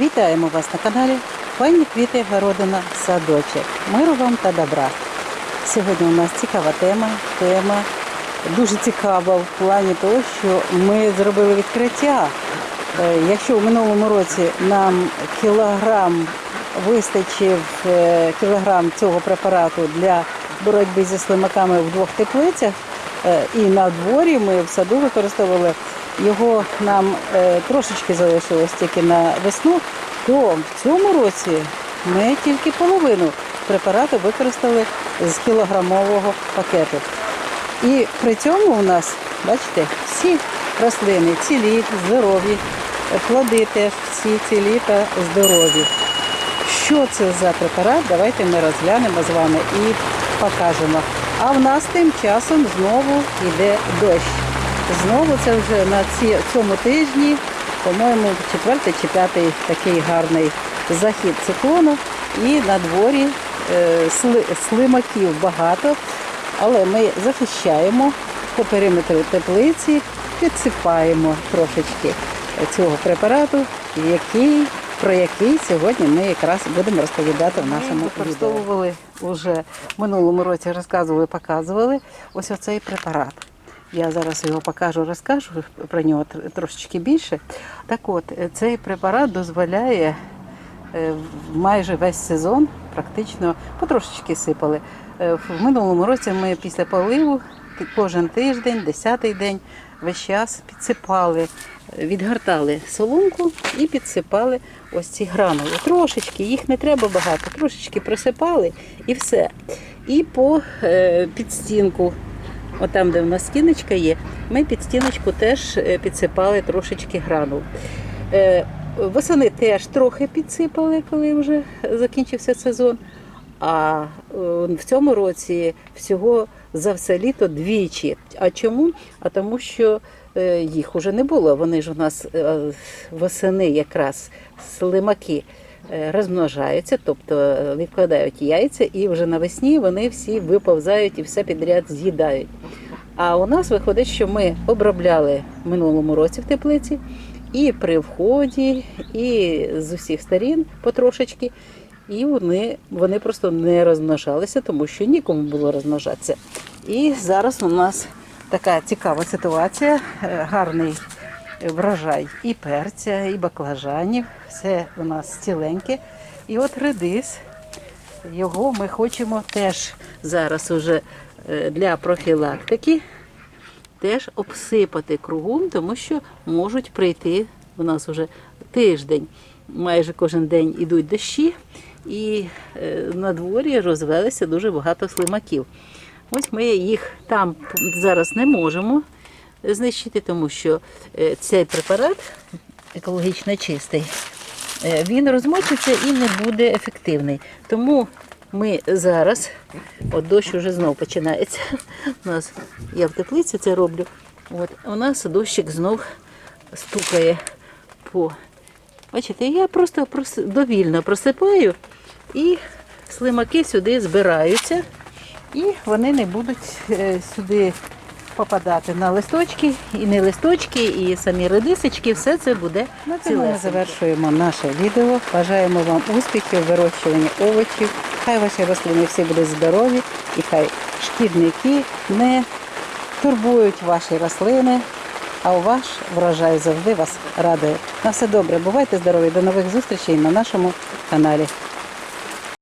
Вітаємо вас на каналі Файні квіти, городина, садочок. Миру вам та добра. Сьогодні у нас цікава тема. Тема дуже цікава в плані того, що ми зробили відкриття. Е, Якщо у минулому році нам кілограм вистачив е, кілограм цього препарату для боротьби зі слимаками в двох теплицях, е, і на дворі ми в саду використовували його нам е, трошечки залишилось тільки на весну, то в цьому році ми тільки половину препарату використали з кілограмового пакету. І при цьому у нас, бачите, всі рослини цілі, здорові, плоди теж всі цілі та здорові. Що це за препарат? Давайте ми розглянемо з вами і покажемо. А в нас тим часом знову йде дощ. Знову це вже на ці, цьому тижні, по-моєму, четвертий чи п'ятий такий гарний захід циклону. І на дворі е, сли, слимаків багато, але ми захищаємо по периметру теплиці, підсипаємо трошечки цього препарату, який, про який сьогодні ми якраз будемо розповідати в нашому відео. Використовували вже в минулому році, розказували, показували ось оцей препарат. Я зараз його покажу, розкажу про нього трошечки більше. Так от, е, цей препарат дозволяє е, майже весь сезон практично потрошечки сипали. Е, В минулому році ми після поливу кожен тиждень, десятий день, весь час підсипали, відгортали соломку і підсипали ось ці гранули. Трошечки, їх не треба багато, трошечки присипали і все. І по підстінку От там, де в нас стіночка є, ми під стіночку теж е, підсипали трошечки гранул. Е, Восени теж трохи підсипали, коли вже закінчився сезон. А е, в цьому році всього за все літо двічі. А чому? А тому що їх уже не було. Вони ж у нас восени якраз слимаки розмножаються, тобто е, відкладають яйця, і вже навесні вони всі виповзають і все підряд з'їдають. А у нас виходить, що ми обробляли в минулому році в теплиці і при вході, і з усіх сторін потрошечки. І вони, вони просто не розмножалися, тому що нікому було розмножатися. І зараз у нас така цікава ситуація, е, гарний врожай і перця, і баклажанів. Все у нас ціленьке. І от редис, його ми хочемо теж зараз уже е, для профілактики теж обсипати кругом, тому що можуть прийти у нас вже тиждень. Майже кожен день ідуть дощі, і е, на дворі розвелися дуже багато слимаків. Ось ми їх там зараз не можемо знищити, тому що е, цей препарат екологічно чистий. Е, Він розмочиться і не буде ефективний. Тому ми зараз, от дощ уже знов починається. У нас я в теплиці це роблю. От у нас дощик знов стукає по. Бачите, я просто довільно просипаю, і слимаки сюди збираються, і вони не будуть е, сюди попадати на листочки, і не листочки, і самі редисочки, все це буде На цьому ми завершуємо наше відео. Бажаємо вам успіхів в вирощуванні овочів. Хай ваші рослини всі будуть здорові і хай шкідники не турбують ваші рослини, а ваш врожай завжди вас радує. На все добре, бувайте здорові, до нових зустрічей на нашому каналі.